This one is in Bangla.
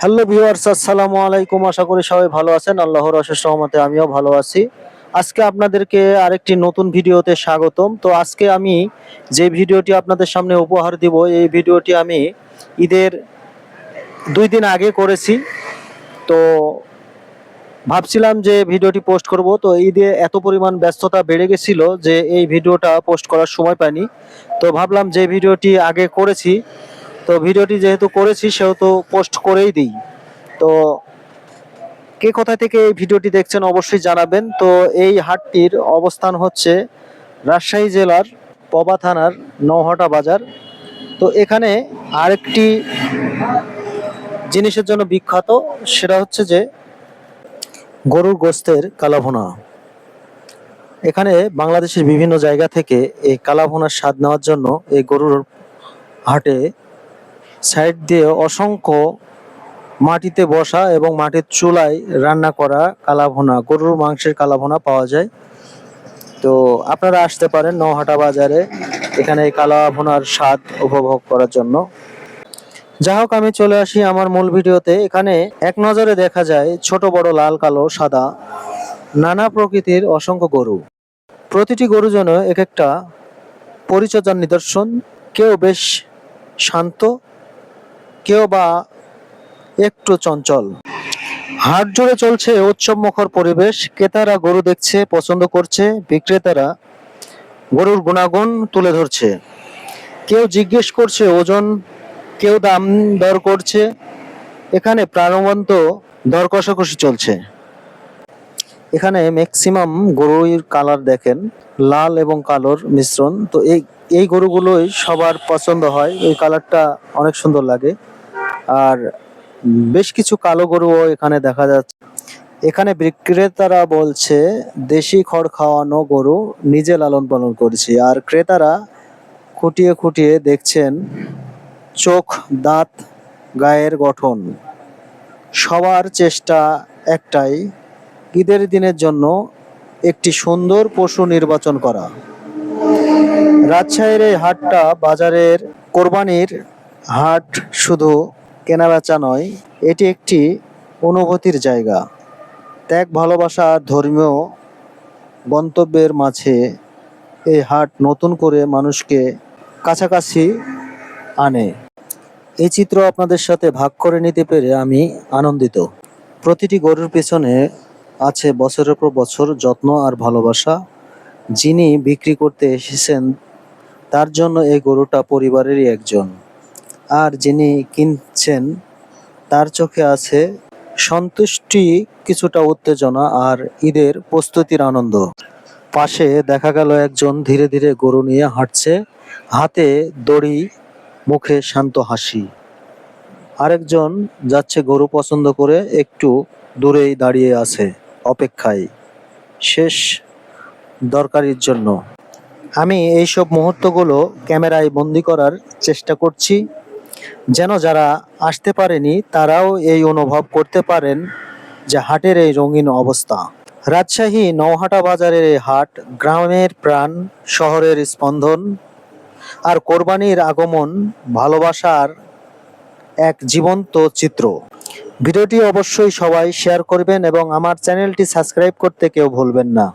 হ্যালো ভিউয়ার্স আসসালামু আলাইকুম আশা করি সবাই ভালো আছেন। আল্লাহর অশেষ রহমতে আমিও ভালো আছি। আজকে আপনাদেরকে আরেকটি নতুন ভিডিওতে স্বাগতম। তো আজকে আমি যে ভিডিওটি আপনাদের সামনে উপহার দিব, এই ভিডিওটি আমি ঈদের দুই দিন আগে করেছি। তো ভাবছিলাম যে ভিডিওটি পোস্ট করব। তো ঈদে এত পরিমাণ ব্যস্ততা বেড়ে গেছিল যে এই ভিডিওটা পোস্ট করার সময় পাইনি। তো ভাবলাম যে ভিডিওটি আগে করেছি তো ভিডিওটি যেহেতু করেছি, সেহেতু পোস্ট করেই দিই। তো কে কোথা থেকে এই ভিডিওটি দেখছেন অবশ্যই জানাবেন। তো এই হাটটির অবস্থান হচ্ছে রাজশাহী জেলার পবা থানার নৌহাটা বাজার। তো এখানে আরেকটি জিনিসের জন্য বিখ্যাত, সেটা হচ্ছে যে গরুর গোস্তের কালাভোনা। এখানে বাংলাদেশের বিভিন্ন জায়গা থেকে এই কালাভোনার স্বাদ নেওয়ার জন্য এই গরুর হাটে সাইড দিয়ে অসংখ্য মাটিতে বসা এবং মাটির চুলায় রান্না করা কালাভোনা, গরুর মাংসের কালাভোনা পাওয়া যায়। তো আপনারা আসতে পারেন নহাটা বাজারে, এখানে এই কালাভোনার স্বাদ উপভোগ করার জন্য। যা হোক, আমি চলে আসি আমার মূল ভিডিওতে। এখানে এক নজরে দেখা যায় ছোট, বড়, লাল, কালো, সাদা, নানা প্রকৃতির অসংখ্য গরু। প্রতিটি গরু যেন এক একটা পরিচর্যার নিদর্শন, কেউ বেশ শান্ত কেউ বা একটু চঞ্চল। হাট জুড়ে চলছে উৎসব মুখর পরিবেশ। ক্রেতারা গরু দেখছে, পছন্দ করছে, বিক্রেতারা গরুর গুণাগুণ তুলে ধরছে। কেউ জিজ্ঞেস করছে, ওজন, কেউ দাম দর করছে। এখানে প্রাণবন্ত দর কষাকষি চলছে। এখানে ম্যাক্সিমাম গরুর কালার দেখেন, লাল এবং কালোর মিশ্রণ। তো এই এই গরুগুলোই সবার পছন্দ হয়। এই কালারটা অনেক সুন্দর লাগে। আর বেশ কিছু কালো গরুও এখানে দেখা যাচ্ছে। এখানে বিক্রেতারা বলছে, দেশি খড় খাওয়ানো গরু নিজে লালন পালন করছি। আর ক্রেতারা খুঁটিয়ে খুঁটিয়ে দেখছেন, চোখ, দাঁত, গায়ের গঠন, সবার চেষ্টা একটাই, ঈদের দিনের জন্য একটি সুন্দর পশু নির্বাচন করা। রাজশাহীর এই হাটটা বাজারের কোরবানির হাট শুধু কেনাবেচা নয়, এটি একটি অনুভূতির জায়গা। ত্যাগ, ভালোবাসা আর ধর্মীয় গন্তব্যের মাঝে এই হাট নতুন করে মানুষকে কাছাকাছি আনে। এই চিত্র আপনাদের সাথে ভাগ করে নিতে পেরে আমি আনন্দিত। প্রতিটি গরুর পেছনে আছে বছরের পর বছর যত্ন আর ভালোবাসা। যিনি বিক্রি করতে এসেছেন, তার জন্য এই গরুটা পরিবারেরই একজন। আর যিনি কিনছেন, তার চোখে আছে সন্তুষ্টি, কিছুটা উত্তেজনা আর ঈদের প্রস্তুতির আনন্দ। পাশে দেখা গেল একজন ধীরে ধীরে গরু নিয়ে হাঁটছে। হাতে দড়ি, মুখে শান্ত হাসি। আরেকজন যাচ্ছে গরু পছন্দ করে একটু দূরেই দাঁড়িয়ে আছে অপেক্ষায়। শেষ দরকারির জন্য। আমি এইসব মুহূর্তগুলো ক্যামেরায় বন্দি করার চেষ্টা করছি। যেন যারা আসতে পারেনি, তারাও এই অনুভব করতে পারেন যে হাটের এই রঙিন অবস্থা। রাজশাহী নৌহাটা বাজারের এই হাট গ্রামের প্রাণ, শহরের স্পন্দন আর কোরবানির আগমন, ভালোবাসার এক জীবন্ত চিত্র। ভিডিওটি অবশ্যই সবাই শেয়ার করবেন এবং আমার চ্যানেলটি সাবস্ক্রাইব করতে কেউ ভুলবেন না।